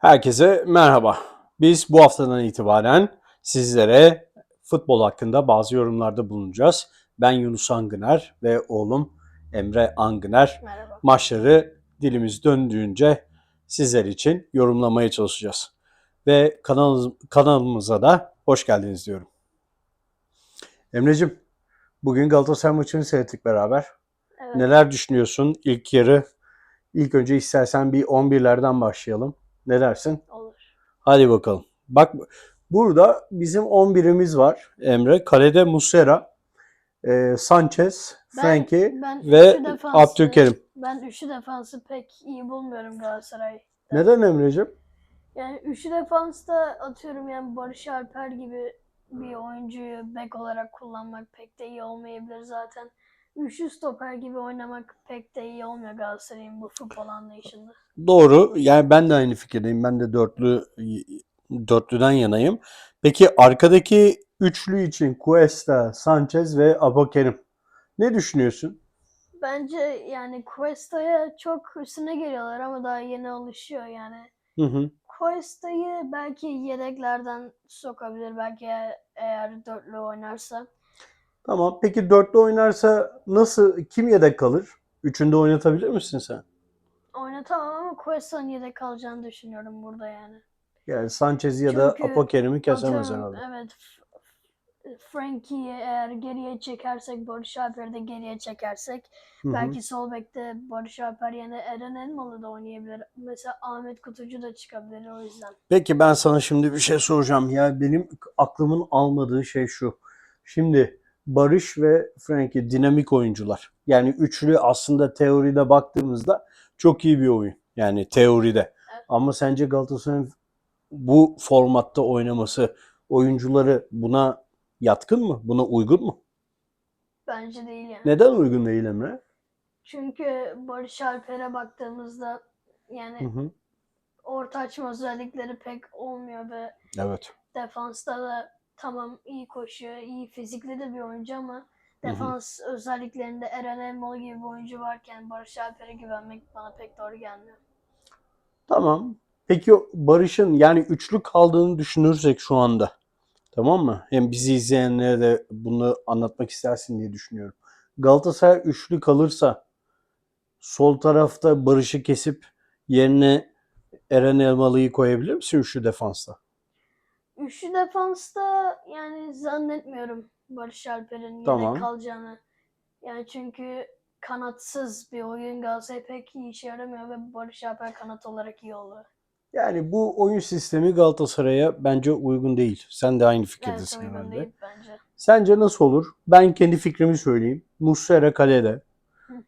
Herkese merhaba. Biz bu haftadan itibaren sizlere futbol hakkında bazı yorumlarda bulunacağız. Ben Yunus Angıner ve oğlum Emre Angıner. Merhaba. Maçları dilimiz döndüğünce sizler için yorumlamaya çalışacağız. Ve kanalımız, kanalımıza da hoş geldiniz diyorum. Emre'cim, bugün Galatasaray maçını seyrettik beraber. Evet. Neler düşünüyorsun ilk yarı? İlk önce istersen bir 11'lerden başlayalım. Ne dersin? Olur. Hadi bakalım. Bak burada bizim 11'imiz var Emre. Kalede Muslera, e, Sanchez, Ben- Frenkie ben ve defansı- Abdülkerim. Ben üçlü defansı pek iyi bulmuyorum Galatasaray. Neden Emre'cim? Yani üçlü defansta atıyorum yani Barış Alper gibi bir oyuncuyu bek olarak kullanmak pek de iyi olmayabilir zaten. Üçlü stoper gibi oynamak pek de iyi olmuyor Galatasaray'ın bu futbol anlayışında. Doğru. Yani ben de aynı fikirdeyim. Ben de dörtlü dörtlüden yanayım. Peki arkadaki üçlü için Cuesta, Sanchez ve Abdülkerim. Ne düşünüyorsun? Bence yani Cuesta'ya çok üstüne geliyorlar ama daha yeni alışıyor yani. Hı hı. Cuesta'yı belki yedeklerden sokabilir belki eğer dörtlü oynarsa. Tamam. Peki dörtlü oynarsa nasıl kim yedek kalır? Üçünde oynatabilir misin sen? Oynatamam ama Cuesta'nın yedek kalacağını düşünüyorum burada yani. Yani Sanchez ya da Çünkü Abdülkerim'i kesemez Atıyorum, herhalde. Evet. Frankie'yi eğer geriye çekersek, Barış Alper'i de geriye çekersek Hı hı. belki sol bekte Barış Alper yerine Eren Elmalı da oynayabilir. Mesela Ahmet Kutucu da çıkabilir o yüzden. Peki ben sana şimdi bir şey soracağım. Ya benim aklımın almadığı şey şu. Şimdi Barış ve Frenkie dinamik oyuncular. Yani üçlü aslında teoride baktığımızda çok iyi bir oyun. Yani teoride. Evet. Ama sence Galatasaray'ın bu formatta oynaması oyuncuları buna yatkın mı? Buna uygun mu? Bence değil yani. Neden uygun değil Emre? Çünkü Barış Alper'e baktığımızda yani Hı hı. orta açma özellikleri pek olmuyor ve Evet. defansta da tamam iyi koşuyor, iyi fizikli de bir oyuncu ama Hı hı. defans özelliklerinde Eren Elmalı gibi bir oyuncu varken Barış Alper'e güvenmek bana pek doğru gelmiyor. Tamam. Peki Barış'ın yani üçlü kaldığını düşünürsek şu anda. Tamam mı? Hem bizi izleyenlere de bunu anlatmak istersin diye düşünüyorum. Galatasaray üçlü kalırsa sol tarafta Barış'ı kesip yerine Eren Elmalı'yı koyabilir misin üçlü defansta? Üçlü defansta yani zannetmiyorum Barış Alper'in Tamam. kalacağını. Yani çünkü kanatsız bir oyun Galatasaray pek iyi işe yaramıyor ve Barış Alper kanat olarak iyi oluyor. Yani bu oyun sistemi Galatasaray'a bence uygun değil. Sen de aynı Evet fikirdesin uygun herhalde. değil bence. Sence nasıl olur? Ben kendi fikrimi söyleyeyim. Muslera kalede.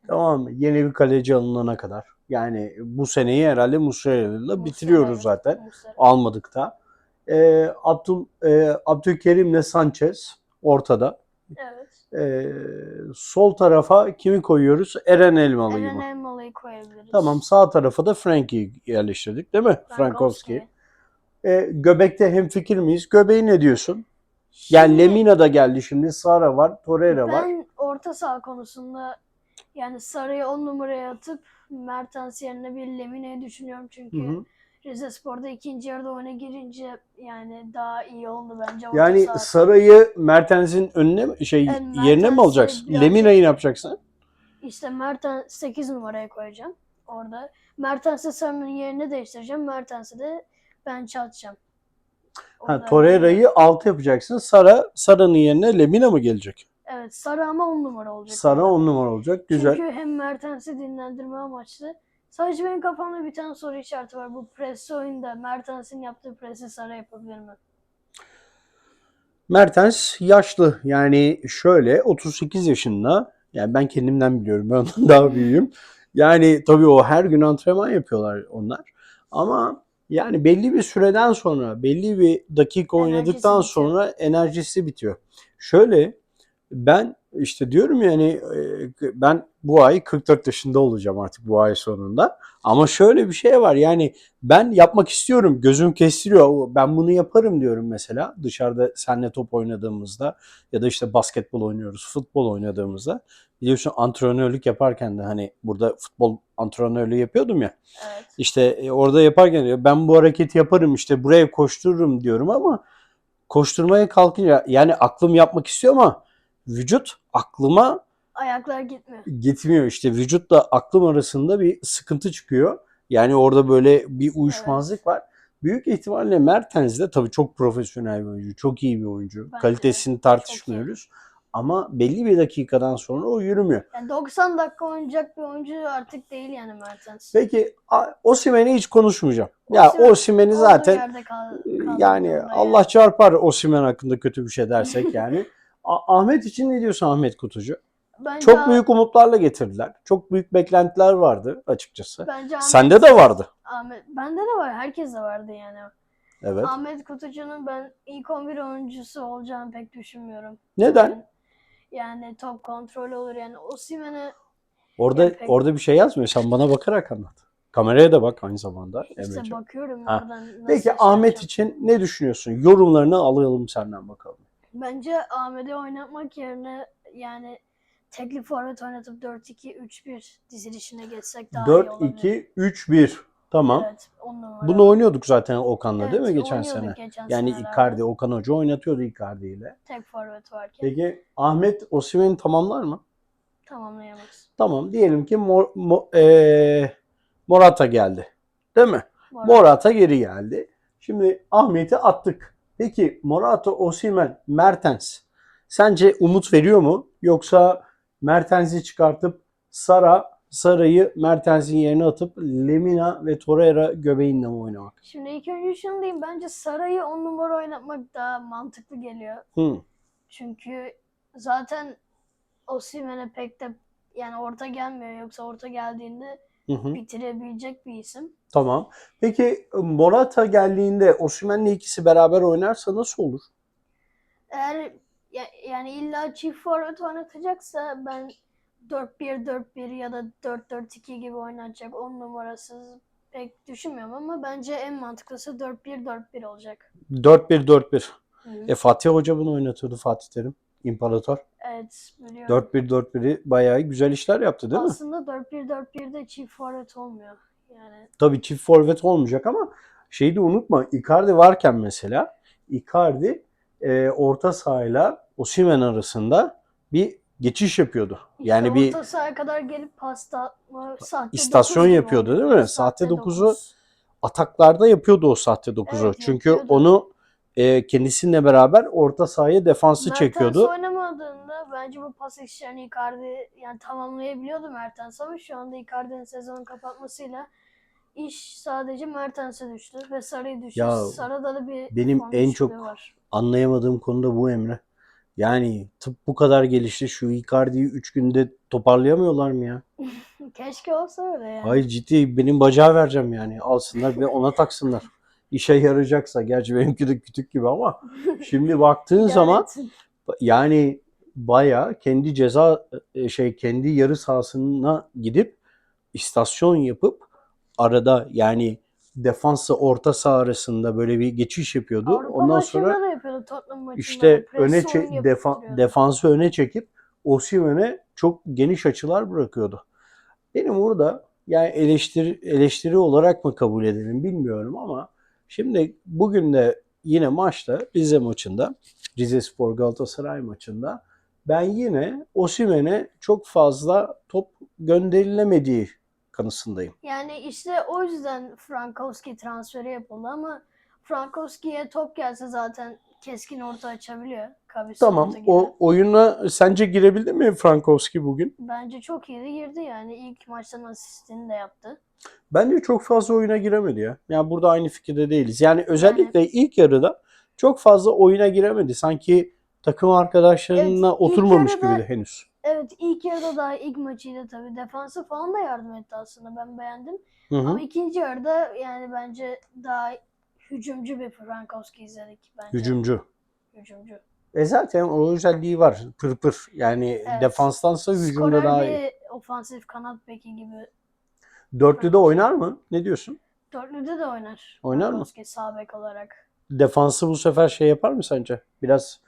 Tamam mı? Yeni bir kaleci alınana kadar. Yani bu seneyi herhalde Muslera'yla bitiriyoruz zaten. Muslera. Almadık da. Ee, Abdül, e, Abdülkerim'le Sanchez ortada. Evet. Ee, sol tarafa kimi koyuyoruz? Eren Elmalı'yı Eren mı? Elmalı'yı koyabiliriz. Tamam sağ tarafa da Frankie'yi yerleştirdik değil mi? Frankowski. Ee, göbekte hem fikir miyiz? Göbeği ne diyorsun? Yani Şimdi Lemina da geldi şimdi. Sara var, Torreira var. Ben orta saha konusunda yani Sarı'yı 10 numaraya atıp Mertens yerine bir Lemine'yi düşünüyorum. Çünkü Hı hı. Rize Spor'da ikinci yarıda oyuna girince yani daha iyi oldu bence Yani saha. Saray'ı Mertens'in önüne mi- şey Evet, yerine mi alacaksın? Lemina'yı ne yapacaksın? İşte Mertens 8 numaraya koyacağım orada. Mertens'i Sarı'nın yerini değiştireceğim. Mertens'i de ben atacağım. Ha, Torreira'yı 6 yapacaksın. Sara Sara'nın yerine Lemina mı gelecek? Evet Sarı ama 10 numara olacak. Sara orada. 10 numara olacak. Güzel. Çünkü hem Mertens'i dinlendirme amaçlı. Sadece benim kafamda bir tane soru işareti var. Bu pres oyunda Mertens'in yaptığı presi Sara yapabilir mi? Mertens yaşlı. Yani şöyle 38 yaşında. Yani ben kendimden biliyorum. Ben ondan daha büyüğüm. Yani tabii o her gün antrenman yapıyorlar onlar. Ama yani belli bir süreden sonra, belli bir dakika Enerjisi oynadıktan bitiyor. sonra enerjisi bitiyor. Şöyle ben işte diyorum yani e, ben bu ay 44 yaşında olacağım artık bu ay sonunda. Ama şöyle bir şey var yani ben yapmak istiyorum. Gözüm kestiriyor. Ben bunu yaparım diyorum mesela. Dışarıda senle top oynadığımızda ya da işte basketbol oynuyoruz, futbol oynadığımızda. Biliyorsun antrenörlük yaparken de hani burada futbol antrenörlüğü yapıyordum ya. Evet. İşte e, orada yaparken diyor ben bu hareketi yaparım işte buraya koştururum diyorum ama koşturmaya kalkınca yani aklım yapmak istiyor ama vücut aklıma Ayaklar gitmiyor. gitmiyor işte vücutla aklım arasında bir sıkıntı çıkıyor. Yani orada böyle bir uyuşmazlık var. Büyük ihtimalle Mertens de tabii çok profesyonel bir oyuncu, çok iyi bir oyuncu. Bence. Kalitesini tartışmıyoruz. Ama belli bir dakikadan sonra o yürümüyor. Yani 90 dakika oynayacak bir oyuncu artık değil yani Mertens. Peki Osimhen'i hiç konuşmayacağım. Ya Osimhen Osimhen'i Olduğu zaten kal- kalmak yani Allah çarpar Osimhen hakkında kötü bir şey dersek yani. A- Ahmet için ne diyorsun Ahmet Kutucu? Bence Çok büyük umutlarla getirdiler. Çok büyük beklentiler vardı açıkçası. Bence Ahmet, Sende de vardı. Ahmet, bende de var. Herkes de vardı yani. Evet. Ahmet Kutucu'nun ben ilk 11 oyuncusu olacağını pek düşünmüyorum. Neden? Yani top kontrol olur yani Osimhen'e Orada Ya pek- orada bir şey yazmıyor. Sen bana bakarak anlat. Kameraya da bak aynı zamanda işte Emre'ciğim. bakıyorum Ha. oradan nasıl Peki şey Ahmet yapacağım. için ne düşünüyorsun? Yorumlarını alalım senden bakalım. Bence Ahmet'i oynatmak yerine yani tekli forvet oynatıp 4-2-3-1 dizilişine geçsek daha iyi olabilir. 4-2-3-1. Tamam. Evet, on numara. Bunu oynuyorduk zaten Okan'la Evet, değil mi geçen oynuyorduk sene? geçen Yani senelerde. Icardi, Okan Hoca oynatıyordu Icardi ile. Tek forvet varken Peki Ahmet Osimhen'i tamamlar mı? tamamlayamaz. Tamam diyelim ki Mor, Mo- eee, Morata geldi. Değil mi? Moral. Morata geri geldi. Şimdi Ahmet'i attık. Peki Morata, Osimhen, Mertens sence umut veriyor mu? Yoksa Mertens'i çıkartıp Sara, Sara'yı Mertens'in yerine atıp Lemina ve Torreira göbeğinle mi oynamak? Şimdi ilk önce şunu diyeyim. Bence Saray'ı 10 numara oynatmak daha mantıklı geliyor. Hı. Çünkü zaten Osimhen'e pek de yani orta gelmiyor. Yoksa orta geldiğinde Hı hı. bitirebilecek bir isim. Tamam. Peki Morata geldiğinde Osimhen'le ikisi beraber oynarsa nasıl olur? Eğer ya- yani illa çift forvet oynatacaksa ben 4-1-4-1 ya da 4-4-2 gibi oynatacak 10 numarasız pek düşünmüyorum ama bence en mantıklısı 4-1-4-1 olacak. 4-1-4-1. Hı hı. E Fatih Hoca bunu oynatıyordu Fatih Terim. İmparator. Evet biliyorum. 4-1-4-1'i bayağı güzel işler yaptı değil mi? Aslında 4-1-4-1'de çift forvet olmuyor. Yani Tabii çift forvet olmayacak ama şeyi de unutma. Icardi varken mesela Icardi e, orta sahayla Osimhen arasında bir geçiş yapıyordu. işte Yani bir orta sahaya kadar gelip pasta sahte istasyon yapıyordu değil mi? Sahte dokuzu dokuz. ataklarda yapıyordu o sahte dokuzu. Evet, Çünkü yapıyordu. onu e, kendisiyle beraber orta sahaya defansı Mertens çekiyordu. oynamadığında bence bu pas işlerini Icardi yani tamamlayabiliyordu Mertens ama şu anda Icardi'nin sezonu kapatmasıyla iş sadece Mertens'e düştü ve Sarı'ya düştü. Ya, Sarı'da da bir benim en çok var. Anlayamadığım konu da bu Emre. Yani tıp bu kadar gelişti. Şu Icardi'yi 3 günde toparlayamıyorlar mı ya? Keşke olsa öyle yani. Hayır ciddi benim bacağı vereceğim yani. Alsınlar ve ona taksınlar. İşe yarayacaksa. Gerçi benimki de kütük gibi ama şimdi baktığın İdare zaman yani baya kendi ceza e, şey kendi yarı sahasına gidip istasyon yapıp arada yani defansla orta saha arasında böyle bir geçiş yapıyordu. Avrupa Ondan sonra yapıyordu işte öne yapıp defa, defansı öne çekip Osimhen'e çok geniş açılar bırakıyordu. Benim burada yani eleştiri eleştiri olarak mı kabul edelim bilmiyorum ama şimdi bugün de yine maçta Rize maçında Rize Spor Galatasaray maçında ben yine Osimhen'e çok fazla top gönderilemediği kanısındayım. Yani işte o yüzden Frankowski transferi yapıldı ama Frankowski'ye top gelse zaten keskin orta açabiliyor. Kavis Tamam o oyuna sence girebildi mi Frankowski bugün? Bence çok iyiydi girdi yani ilk maçtan asistini de yaptı. Bence çok fazla oyuna giremedi ya. Yani burada aynı fikirde değiliz. Yani özellikle ilk yarıda çok fazla oyuna giremedi. Sanki takım arkadaşlarına Evet, oturmamış yarıda- gibiydi henüz. Evet ilk yarıda daha ilk maçıydı tabii. Defansı falan da yardım etti aslında ben beğendim. Hı hı. Ama ikinci yarıda yani bence daha hücumcu bir Frankowski izledik bence. Hücumcu. Hücumcu. E zaten o özelliği var. Pırpır. Yani Evet. defanstansa hücumda Skorer daha iyi. bir ofansif kanat beki gibi. Dörtlüde oynar mı? Ne diyorsun? Dörtlüde de oynar. Oynar mı? Sağ bek olarak. Defansı bu sefer şey yapar mı sence? Biraz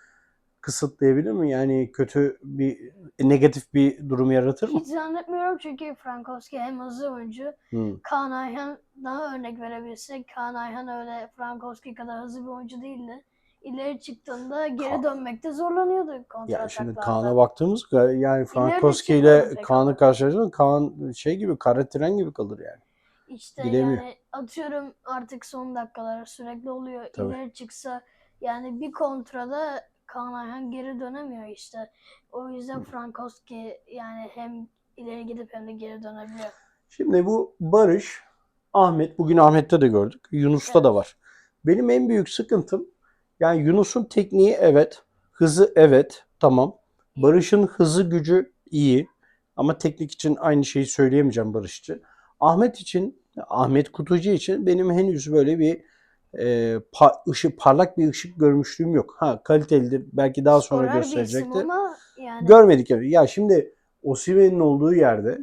kısıtlayabilir mi? Yani kötü bir negatif bir durum yaratır mı? Hiç zannetmiyorum çünkü Frankowski hem hızlı oyuncu. Hmm. Kaan Ayhan daha örnek verebilirsek Kaan Ayhan öyle Frankowski kadar hızlı bir oyuncu değildi. İleri çıktığında geri Ka- dönmekte zorlanıyordu Ya kontrataklarda. şimdi Kaan'a baktığımız yani Frankowski ile pek Kaan'ı ama. karşılaştırırsan Kaan şey gibi kara tren gibi kalır yani. İşte Gidemiyor. yani atıyorum artık son dakikalar sürekli oluyor. Tabii. İleri çıksa yani bir kontrada Kaan Ayhan geri dönemiyor işte. O yüzden Frankowski yani hem ileri gidip hem de geri dönebiliyor. Şimdi bu Barış, Ahmet, bugün Ahmet'te de gördük. Yunus'ta da var. Benim en büyük sıkıntım yani Yunus'un tekniği evet, hızı evet, tamam. Barış'ın hızı gücü iyi ama teknik için aynı şeyi söyleyemeyeceğim Barış için. Ahmet için, Ahmet Kutucu için benim henüz böyle bir e, pa- ışık, parlak bir ışık görmüşlüğüm yok. Ha kalitelidir belki daha sonra isim gösterecektir. yani Görmedik yani. Ya şimdi Osimhen'in olduğu yerde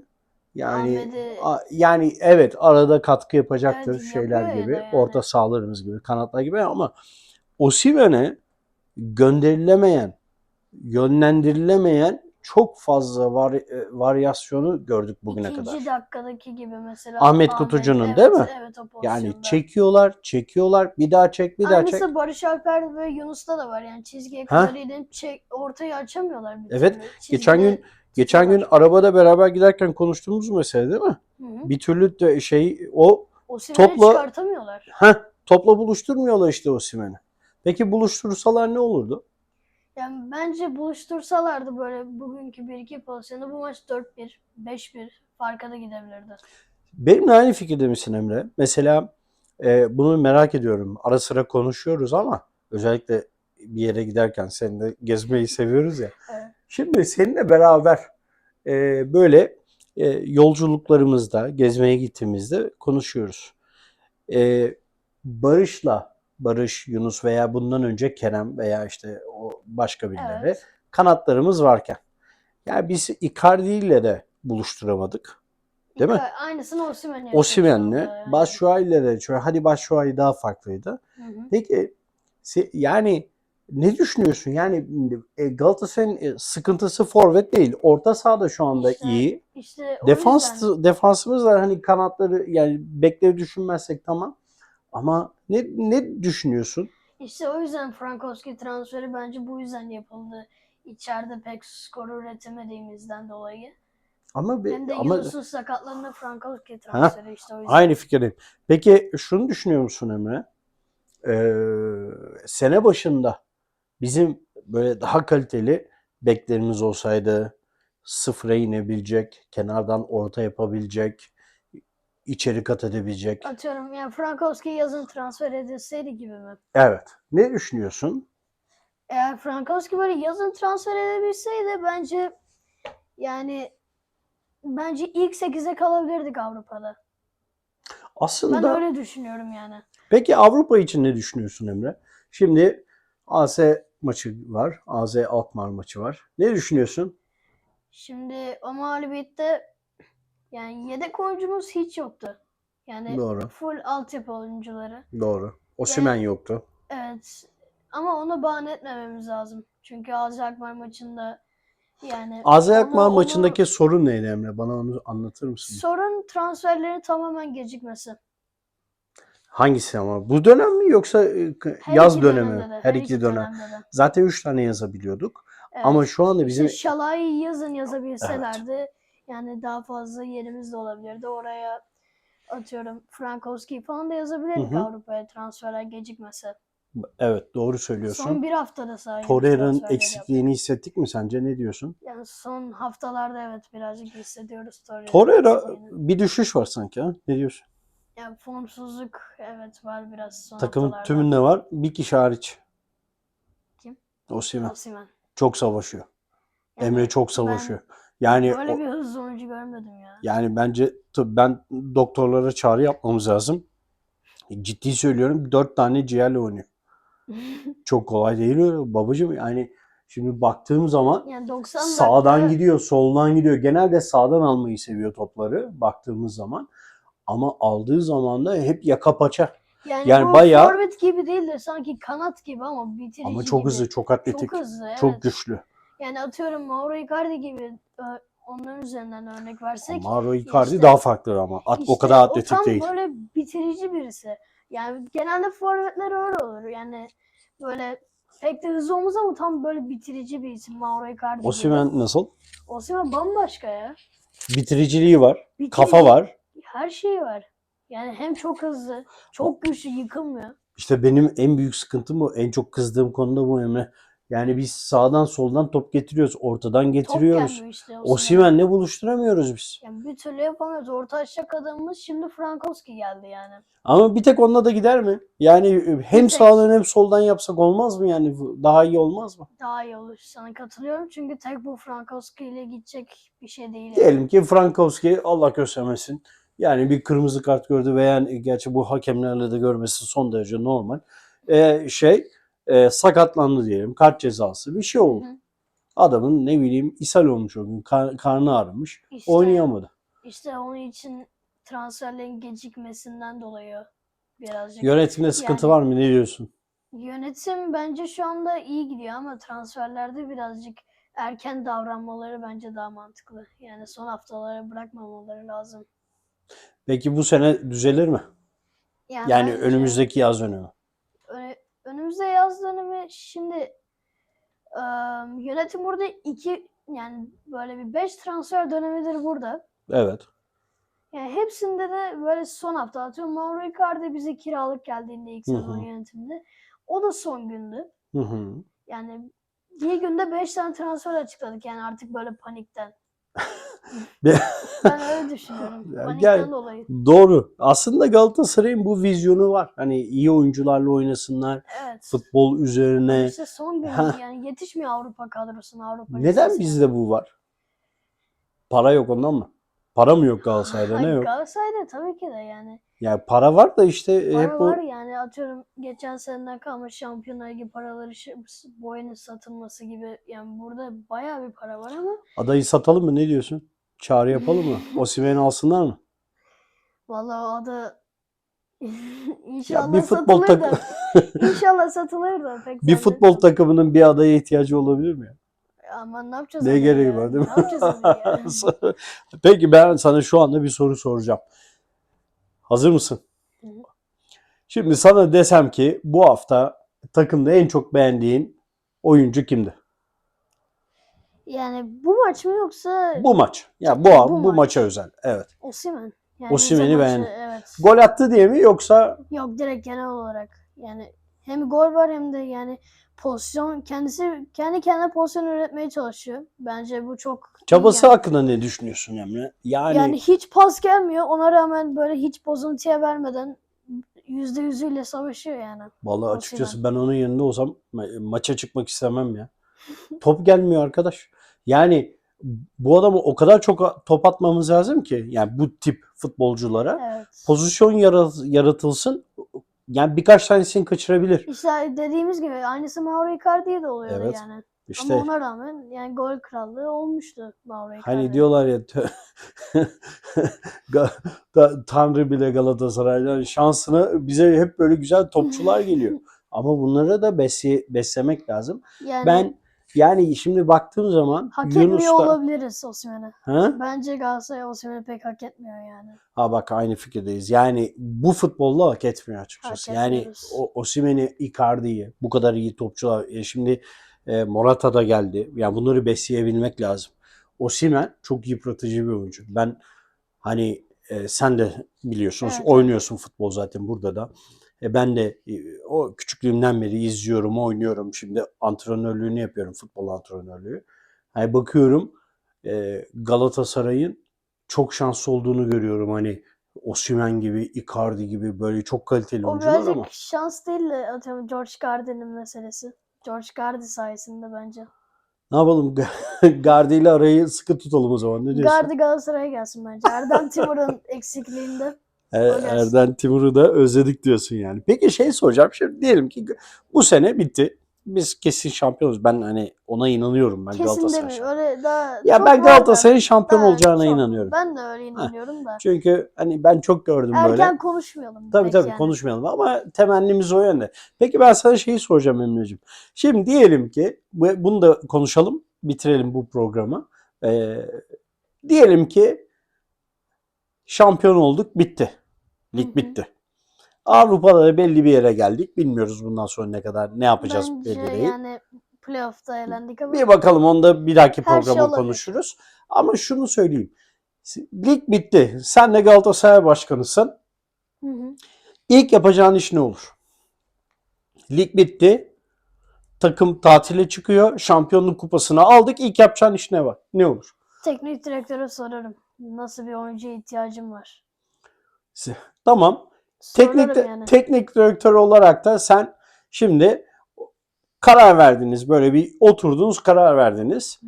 yani Ahmet'i- a- yani evet arada katkı yapacaktır Evet, şeyler gibi. yani. Orta sahalarımız gibi, kanatlar gibi ama Osimhen'e gönderilemeyen, yönlendirilemeyen çok fazla var, e, varyasyonu gördük bugüne ikinci kadar. dakikadaki gibi mesela. Ahmet Kutucu'nun evet, değil mi? Evet o Yani çekiyorlar, çekiyorlar, bir daha çek, bir daha çek. Aynısı Barış Alper ve Yunus'ta da var. Yani çizgiye kadar inip çek, ortayı açamıyorlar. Bir Evet, türlü. Geçen Çizgide gün geçen gün arabada beraber giderken konuştuğumuz mesele değil mi? Hı hı. Bir türlü de şey o Osimhen'i topla- çıkartamıyorlar. Heh, topla buluşturmuyorlar işte Osimhen'i. Peki buluştursalar ne olurdu? Yani bence buluştursalardı böyle bugünkü 1-2 pozisyonu bu maç 4-1, 5-1 farka da gidebilirdi. Benimle aynı fikirde misin Emre? Mesela e, bunu merak ediyorum. Ara sıra konuşuyoruz ama özellikle bir yere giderken seninle gezmeyi seviyoruz ya. Evet. Şimdi seninle beraber e, böyle e, yolculuklarımızda, gezmeye gittiğimizde konuşuyoruz. E, Barış'la, Barış, Yunus veya bundan önce Kerem veya işte o başka birileri Evet. kanatlarımız varken. Yani biz Icardi ile de buluşturamadık. Değil mi? İka- Aynısını Osimhen'le, anda yani. Batshuayi'yle de şöyle hadi Batshuayi daha farklıydı. Hı hı. Peki yani ne düşünüyorsun? Yani e, Galatasaray'ın e, sıkıntısı forvet değil. Orta sahada şu anda İşte iyi. İşte Defans yüzden defansımız var hani kanatları yani bekleri düşünmezsek tamam. Ama ne ne düşünüyorsun? İşte o yüzden Frankowski transferi bence bu yüzden yapıldı. İçeride pek skor üretemediğimizden dolayı. Ama bir, Hem de ama Yunus'un sakatlığında Frankowski transferi işte o yüzden. aynı fikirdeyim. Peki şunu düşünüyor musun Emre? Ee, sene başında bizim böyle daha kaliteli beklerimiz olsaydı sıfıra inebilecek, kenardan orta yapabilecek, içeri kat edebilecek. Atıyorum yani Frankowski yazın transfer edilseydi gibi mi? Evet. Ne düşünüyorsun? Eğer Frankowski böyle yazın transfer edebilseydi bence yani bence ilk 8'e kalabilirdik Avrupa'da. Ben Aslında öyle düşünüyorum yani. peki Avrupa için ne düşünüyorsun Emre? Şimdi AS maçı var. AZ Alkmaar maçı var. Ne düşünüyorsun? Şimdi o mağlubiyette yani yedek oyuncumuz hiç yoktu. Yani Doğru. full altyapı oyuncuları. Doğru. Osimhen yoktu. Evet. Ama onu bahane etmememiz lazım. Çünkü AZ Alkmaar maçında yani AZ onu- Alkmaar onu- maçındaki sorun neydi Emre? Bana onu anlatır mısın? sorun transferlerin tamamen gecikmesi. Hangisi ama? Bu dönem mi yoksa e, Her yaz iki dönemi? de, Her iki dönem. dönemde de. Zaten 3 tane yazabiliyorduk. Evet. Ama şu anda bizim İşte Şalay'ı yazın yazabilselerdi yani daha fazla yerimiz de olabilirdi. Oraya atıyorum Frankowski falan da yazabilirdik Hı hı. Avrupa'ya transferler gecikmese. evet doğru Son söylüyorsun. bir haftada sadece Torreira'nın transferleri yaptık. eksikliğini hissettik mi sence? Ne diyorsun? Yani son haftalarda evet birazcık hissediyoruz Torreira'nın Torreira eksikliğini. bir düşüş var sanki ha? Ne diyorsun? Yani formsuzluk evet var biraz son Takımın haftalarda. tümünde var. Bir kişi hariç. Kim? Osimhen. Osimhen. Çok savaşıyor. Yani Emre çok ben savaşıyor. Yani Böyle o- bir hızlı oyuncu görmedim ya. yani bence ben doktorlara çağrı yapmamız lazım. Ciddi söylüyorum. Dört tane ciğerle oynuyor. Çok kolay değil öyle babacığım. Yani şimdi baktığım zaman yani 90 sağdan dakika gidiyor, soldan gidiyor. Genelde sağdan almayı seviyor topları baktığımız zaman. Ama aldığı zaman da hep yaka paça. yani, yani bayağı- forvet gibi değil de sanki kanat gibi ama bitirici Ama çok gibi. hızlı, çok atletik, Çok hızlı evet. çok güçlü. Yani atıyorum Mauro Icardi gibi onların üzerinden örnek versek. Mauro Icardi işte- daha farklı ama. At, o işte kadar atletik o tam değil. böyle bitirici birisi. Yani genelde forvetler öyle olur. Yani böyle pek de hızlı olmaz ama tam böyle bitirici bir isim Mauro Icardi. Osimhen nasıl? Osimhen bambaşka ya. Bitiriciliği var, Bitirici, kafa var. Her şeyi var. Yani hem çok hızlı, çok güçlü, yıkılmıyor. İşte benim en büyük sıkıntım bu. En çok kızdığım konu da bu Emre. Yani biz sağdan soldan top getiriyoruz, ortadan Top getiriyoruz. gelmiyor işte Osimhen. Osimhen'le buluşturamıyoruz biz. Yani bir türlü yapamıyoruz. Orta açacak adamımız şimdi Frankowski geldi yani. Ama bir tek onunla da gider mi? Yani hem tek. sağdan hem soldan yapsak olmaz mı yani? Daha iyi olmaz mı? Daha iyi olur. Sana katılıyorum çünkü tek bu Frankowski ile gidecek bir şey değil. yani. Diyelim ki Frankowski Allah göstermesin. Yani bir kırmızı kart gördü veya gerçi bu hakemlerle de görmesi son derece normal. Ee, şey e, sakatlandı diyelim. Kart cezası bir şey oldu. Hı. Adamın ne bileyim ishal olmuş o gün. kar- karnı ağrımış. İşte- Oynayamadı. İşte onun için transferlerin gecikmesinden dolayı birazcık. Yönetimde sıkıntı Yani- var mı? Ne diyorsun? Yönetim bence şu anda iyi gidiyor ama transferlerde birazcık erken davranmaları bence daha mantıklı. Yani son haftalara bırakmamaları lazım. Peki bu sene düzelir mi? Yani bence önümüzdeki yaz dönemi. Önümüzde yaz dönemi şimdi ıı, yönetim burada iki yani böyle bir beş transfer dönemidir burada. Evet. Yani hepsinde de böyle son hafta atıyorum Mauro Icardi bize kiralık geldiğinde ilk sezon yönetimde. O da son gündü. Hı hı. Yani bir günde 5 tane transfer açıkladık yani artık böyle panikten. Be- ben öyle düşünüyorum. Ya Panikten gel- dolayı. Doğru. Aslında Galatasaray'ın bu vizyonu var. Hani iyi oyuncularla oynasınlar. Evet. Futbol üzerine. İşte son gün Ha. yani yetişmiyor Avrupa kadrosuna Avrupa Neden listesine. bizde bu var? Para yok ondan mı? Para mı yok Galatasaray'da? Ne yok? Galatasaray'da tabii ki de yani. Yani para var da işte Para hep o var yani atıyorum geçen seneden kalmış Şampiyonlar Ligi paraları şu- boyunun satılması gibi yani burada bayağı bir para var ama adayı satalım mı? Ne diyorsun? Çağrı yapalım mı? Osimhen'i alsınlar mı? vallahi o da inşallah bir futbol satılır da inşallah satılır da pek Bir futbol takımının bir adaya ihtiyacı olabilir mi? Ama ne yapacağız? Ne gereği ya? var değil mi? Ne yapacağız adayı ya? Peki ben sana şu anda bir soru soracağım. Hazır mısın? Hı hı. Şimdi sana desem ki bu hafta takımda en çok beğendiğin oyuncu kimdi? Yani bu maç mı yoksa Bu maç. Ya bu Bu bu, maç. maça özel. Evet. Osimhen? Yani Osimhen'i maçı. Evet. Gol attı diye mi yoksa Yok direkt genel olarak. Yani hem gol var hem de yani pozisyon kendisi kendi kendine pozisyon üretmeye çalışıyor. Bence bu çok iyi çabası yani. hakkında ne düşünüyorsun Emre? Yani, Yani hiç pas gelmiyor. Ona rağmen böyle hiç bozuntuya vermeden yüzde yüzüyle savaşıyor yani. vallahi açıkçası ben onun yerinde olsam ma- maça çıkmak istemem ya. Top gelmiyor arkadaş. Yani bu adamı o kadar çok top atmamız lazım ki yani bu tip futbolculara Evet. pozisyon yarat- yaratılsın. Yani birkaç tanesini kaçırabilir. İşte dediğimiz gibi aynısı Mauro Icardi'ye de oluyordu Evet. yani. İşte Ama ona rağmen yani gol krallığı olmuştu Mauro Icardi. hani diyorlar ya Tanrı bile Galatasaray'dan şansına bize hep böyle güzel topçular geliyor. Ama bunları da besle, beslemek lazım. yani Ben yani şimdi baktığım zaman hak etmiyor Yunus'ta olabiliriz Osimhen'i. ha? Bence Galatasaray Osimhen'i pek hak etmiyor yani. ha bak aynı fikirdeyiz. Yani bu futbolla hak etmiyor açıkçası. Hak yani etmiyoruz. o Osimhen'i, Icardi'yi bu kadar iyi topçular. E şimdi e, Morata da geldi. Yani bunları besleyebilmek lazım. Osimhen çok yıpratıcı bir oyuncu. Ben hani e, sen de biliyorsunuz Evet, oynuyorsun futbol zaten burada da. E, ben de e, o küçüklüğümden beri izliyorum, oynuyorum. Şimdi antrenörlüğünü yapıyorum, futbol antrenörlüğü. Hani bakıyorum e, Galatasaray'ın çok şanslı olduğunu görüyorum. Hani Osimhen gibi, Icardi gibi böyle çok kaliteli O oyuncular ama şans değil de atıyorum George Garden'in meselesi. George Garden sayesinde bence. ne yapalım? Gardi ile arayı sıkı tutalım o zaman. Ne diyorsun? Gardi Galatasaray'a gelsin bence. Erdem Timur'un eksikliğinde. Er-. Erden Timur'u da özledik diyorsun yani. Peki şey soracağım. Şimdi diyelim ki bu sene bitti. Biz kesin şampiyonuz. Ben hani ona inanıyorum ben Kesin Galatasaray. demiyorum. Öyle daha Ya çok ben. Galatasaray'ın şampiyon Ben olacağına çok- inanıyorum. Ben de öyle inanıyorum da. Çünkü hani ben çok gördüm böyle. Erken konuşmayalım. Tabii pek tabii yani. konuşmayalım ama temennimiz o yönde. Peki ben sana şeyi soracağım Emre'cim. Şimdi diyelim ki bu- bunu da konuşalım, bitirelim bu programı. Ee, diyelim ki şampiyon olduk, bitti. Lig Hı hı. bitti. Avrupa'da da belli bir yere geldik. Bilmiyoruz bundan sonra ne kadar ne yapacağız Bence belli değil. yani playoff'ta elendik ama Bir bakalım onu da bir dahaki Her şey programda olabilir. konuşuruz. Ama şunu söyleyeyim. Lig bitti. Sen de Galatasaray başkanısın. Hı hı. İlk yapacağın iş ne olur? Lig bitti. Takım tatile çıkıyor. Şampiyonluk kupasını aldık. İlk yapacağın iş ne var? Ne olur? teknik direktöre sorarım. Nasıl bir oyuncuya ihtiyacım var? Tamam. Sorarım Teknik yani. teknik direktör olarak da sen şimdi karar verdiniz. Böyle bir oturdunuz, karar verdiniz.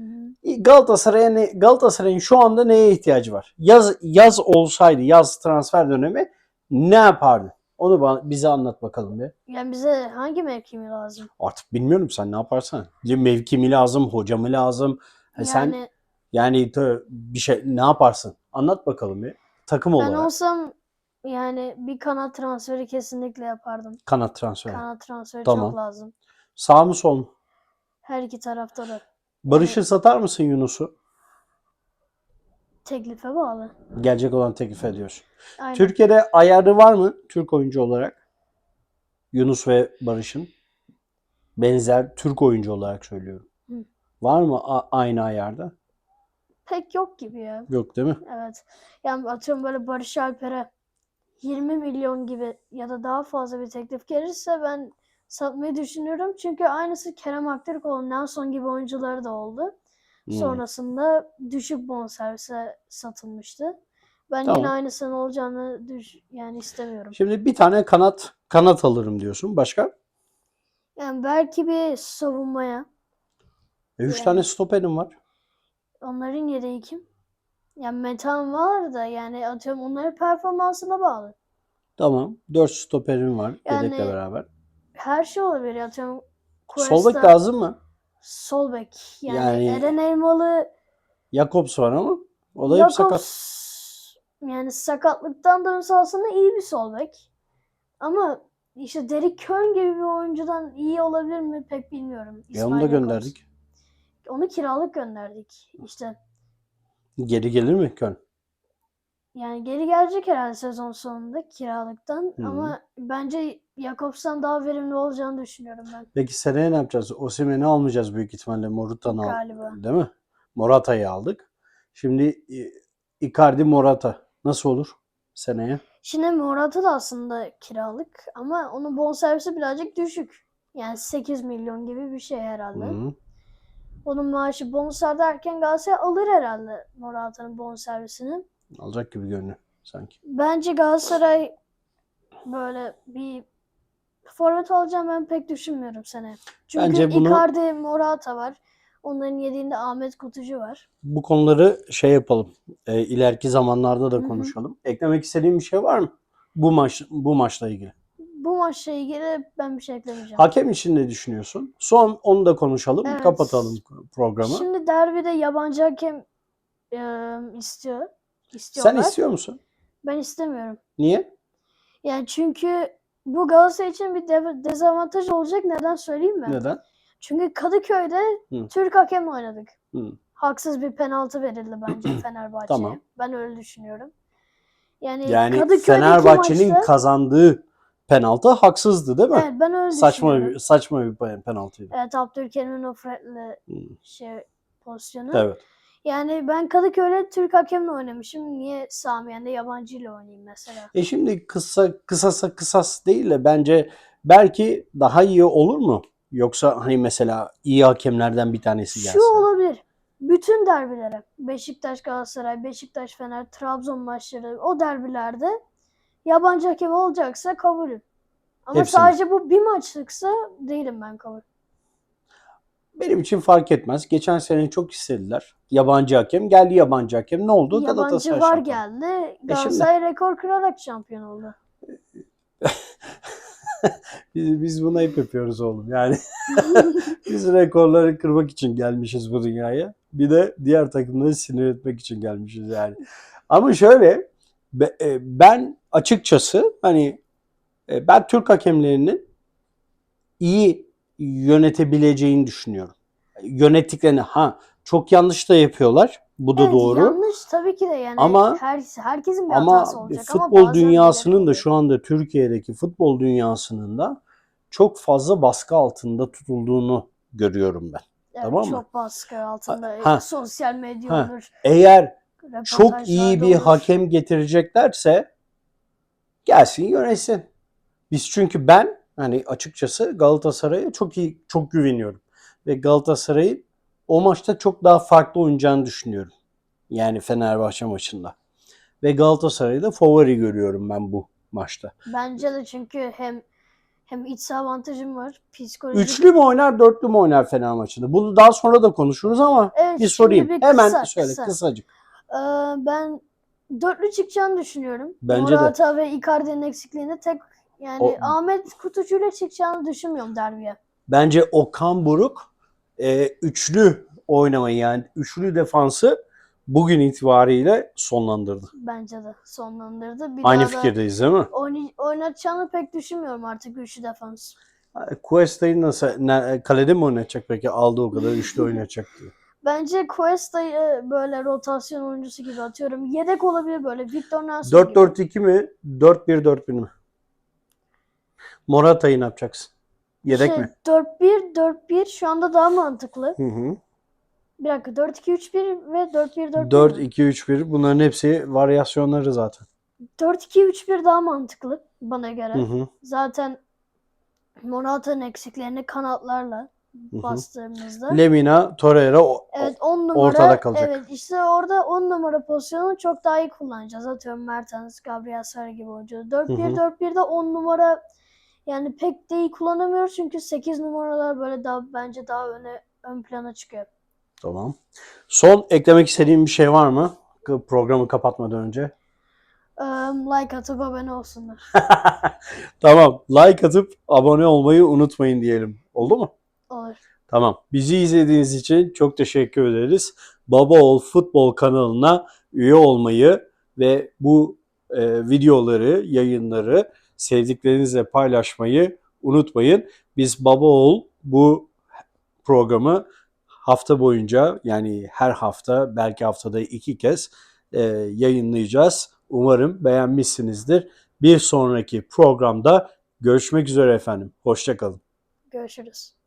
Galatasaray'a Galatasaray'ın şu anda neye ihtiyacı var? Yaz yaz olsaydı, yaz transfer dönemi ne yapardı? Onu bana, bize anlat bakalım bir. Yani bize hangi mevki mi lazım? Artık bilmiyorum sen ne yaparsan. Mevki mi lazım, hoca mı lazım? Ha, sen yani yani bir şey ne yaparsın? Anlat bakalım bir. Takım ben olarak olsam yani bir kanat transferi kesinlikle yapardım. kanat transferi. Kanat transferi Tamam. çok lazım. Sağ mı sol mu? Her iki tarafta da. Barış'ı satar mısın Yunus'u? Teklife bağlı. Gelecek olan teklif ediyorsun. Aynen. Türkiye'de ayarı var mı Türk oyuncu olarak? Yunus ve Barış'ın. Benzer Türk oyuncu olarak söylüyorum. Hı. Var mı a- aynı ayarda? Pek yok gibi ya. Yok değil mi? Evet. Yani atıyorum böyle Barış Alper'e 20 milyon gibi ya da daha fazla bir teklif gelirse ben satmayı düşünüyorum. Çünkü aynısı Kerem Aktürkoğlu, Nelson gibi oyuncuları da oldu. Hmm. Sonrasında düşük bonservise satılmıştı. Ben Tamam. yine aynısının olacağını düş yani istemiyorum. Şimdi bir tane kanat kanat alırım diyorsun. Başka? Yani belki bir savunmaya. E, üç Yani- tane stoperim var. Onların yedeği kim? Yani Metan var da yani atıyorum onların performansına bağlı. Tamam. Dört stoperim var. Yani Yedekle beraber. Her şey olabilir. Atıyorum Sol bek Cuesta- lazım mı? Sol bek. Yani, Yani- Eren Elmalı Jakobs var ama o da hep sakat. Jakobs yani sakatlıktan dönse aslında iyi bir sol bek. Ama işte Derrick Köln gibi bir oyuncudan iyi olabilir mi pek bilmiyorum. E onu İsmail da Jakobs. gönderdik. Onu kiralık gönderdik. İşte Geri gelir mi Köln? yani geri gelecek herhalde sezon sonunda kiralıktan Hı. ama bence Jakobs'tan daha verimli olacağını düşünüyorum ben Peki seneye ne yapacağız? Osimhen'i almayacağız büyük ihtimalle. Morata'nı al. galiba. Değil mi? Morata'yı aldık. Şimdi e, Icardi Morata nasıl olur seneye? Şimdi Morata da aslında kiralık ama onun bonservisi birazcık düşük. Yani 8 milyon gibi bir şey herhalde. Hı. Onun maaşı bonuslar derken Galatasaray alır herhalde Morata'nın bonservisini. Alacak gibi görünüyor sanki. Bence Galatasaray böyle bir forvet alacağım ben pek düşünmüyorum sene. Çünkü Bence bunu- Icardi, Morata var. Onların yediğinde Ahmet Kutucu var. Bu konuları şey yapalım. E, ileriki zamanlarda da Hı hı. konuşalım. Eklemek istediğin bir şey var mı? Bu maç bu maçla ilgili. Bu maçla ilgili ben bir şey eklemeyeceğim. Hakem için ne düşünüyorsun? Son onu da konuşalım. Evet. Kapatalım programı. Şimdi derbide yabancı hakem e, istiyor. İstiyorlar. Sen istiyor musun? Ben istemiyorum. Niye? Yani çünkü bu Galatasaray için bir de- dezavantaj olacak. Neden söyleyeyim mi? Neden? Çünkü Kadıköy'de Hı. Türk hakemle oynadık. Hı. Haksız bir penaltı verildi bence Fenerbahçe'ye. Tamam. Ben öyle düşünüyorum. Yani, Yani Kadıköy'deki Fenerbahçe'nin maçta- kazandığı penaltı haksızdı değil mi? Evet ben öyle saçma bir saçma bir pe- penaltıydı. Evet Abdülkerim'in o Fred'le Hı. şey pozisyonu. Evet. Yani ben Kadıköy'de Türk hakemle oynamışım. Niye Samiyen'de yabancıyla oynayayım mesela? E şimdi kısa kısasa kısas değil de bence belki daha iyi olur mu? Yoksa hani mesela iyi hakemlerden bir tanesi gelse. Şu olabilir. Bütün derbilere Beşiktaş Galatasaray, Beşiktaş Fener, Trabzon maçları o derbilerde yabancı hakem olacaksa kabulüm. Ama Hepsini. sadece bu bir maçlıksa değilim ben kabul. benim için fark etmez. Geçen sene çok istediler. Yabancı hakem. Geldi yabancı hakem. Ne oldu? Yabancı Galatasaray var şampiyon. geldi. Galatasaray rekor kırarak şampiyon oldu. Biz, biz bunu hep yapıyoruz oğlum. Yani biz rekorları kırmak için gelmişiz bu dünyaya. Bir de diğer takımları sinir etmek için gelmişiz yani. Ama şöyle e, ben açıkçası hani e, ben Türk hakemlerinin iyi yönetebileceğini düşünüyorum. Yönettiklerini ha çok yanlış da yapıyorlar. Bu da Evet, doğru. Yanlış tabii ki de yani. Ama- her, herkesin bir Ama hatası olacak ama futbol bazen dünyasının da şu anda Türkiye'deki futbol dünyasının da çok fazla baskı altında tutulduğunu görüyorum ben. Evet, tamam mı? Çok baskı altında. Ha. Sosyal medya Ha. olur. Eğer çok iyi bir olur. hakem getireceklerse gelsin yönetsin. Biz çünkü ben hani açıkçası Galatasaray'a çok iyi çok güveniyorum. Ve Galatasaray'ın o maçta çok daha farklı oynayacağını düşünüyorum. Yani Fenerbahçe maçında. Ve Galatasaray'ı da favori görüyorum ben bu maçta. Bence de çünkü hem hem iç avantajım var. Psikolojik. Üçlü mü oynar, dörtlü mü oynar Fener maçında? Bunu daha sonra da konuşuruz ama Evet, bir sorayım. bir Hemen kısa, söyle kısa. kısacık. Ee, ben dörtlü çıkacağını düşünüyorum. Bence de. Morata ve Icardi'nin eksikliğinde tek yani O- Ahmet Kutucu ile çıkacağını düşünmüyorum derbiye. Bence Okan Buruk e, üçlü oynamayı yani üçlü defansı bugün itibariyle sonlandırdı. Bence de sonlandırdı. Bir Aynı daha da fikirdeyiz değil mi? oynay- oynatacağını pek düşünmüyorum artık üçlü defans. Cuesta'yı nasıl ne- kalede mi oynatacak peki? Aldı o kadar üçlü oynatacak diye. Bence Cuesta'yı böyle rotasyon oyuncusu gibi atıyorum. Yedek olabilir böyle. Victor Nelson gibi. 4-4-2 mi? 4-1-4-1 mi? Morata'yı ne yapacaksın? Yedek Şey, mi? 4-1 4-1 şu anda daha mantıklı. Hı hı. Bir dakika 4-2-3-1 ve 4-1-4-1. 4-2-3-1 bunların hepsi varyasyonları zaten. 4-2-3-1 daha mantıklı bana göre. Hı hı. Zaten Morata'nın eksiklerini kanatlarla. Bastığımızda. Lemina, Torreira o- Evet 10 numara. ortada kalacak. Evet işte orada 10 numara pozisyonunu çok daha iyi kullanacağız. Atıyorum Mertens, Gabriel Sara gibi oyuncu. 4-1-4-1'de 10 numara yani pek de iyi kullanamıyoruz çünkü 8 numaralar böyle daha bence daha öne ön plana çıkıyor. Tamam. Son eklemek istediğim bir şey var mı? Programı kapatmadan önce. Eee, like atıp abone olsunlar. tamam. Like atıp abone olmayı unutmayın diyelim. Oldu mu? Olur. Tamam. Bizi izlediğiniz için çok teşekkür ederiz. Baba Oğul Futbol kanalına üye olmayı ve bu e, videoları, yayınları sevdiklerinizle paylaşmayı unutmayın. Biz Baba Oğul bu programı hafta boyunca yani her hafta belki haftada iki kez e, yayınlayacağız. Umarım beğenmişsinizdir. Bir sonraki programda görüşmek üzere efendim. Hoşçakalın. Görüşürüz.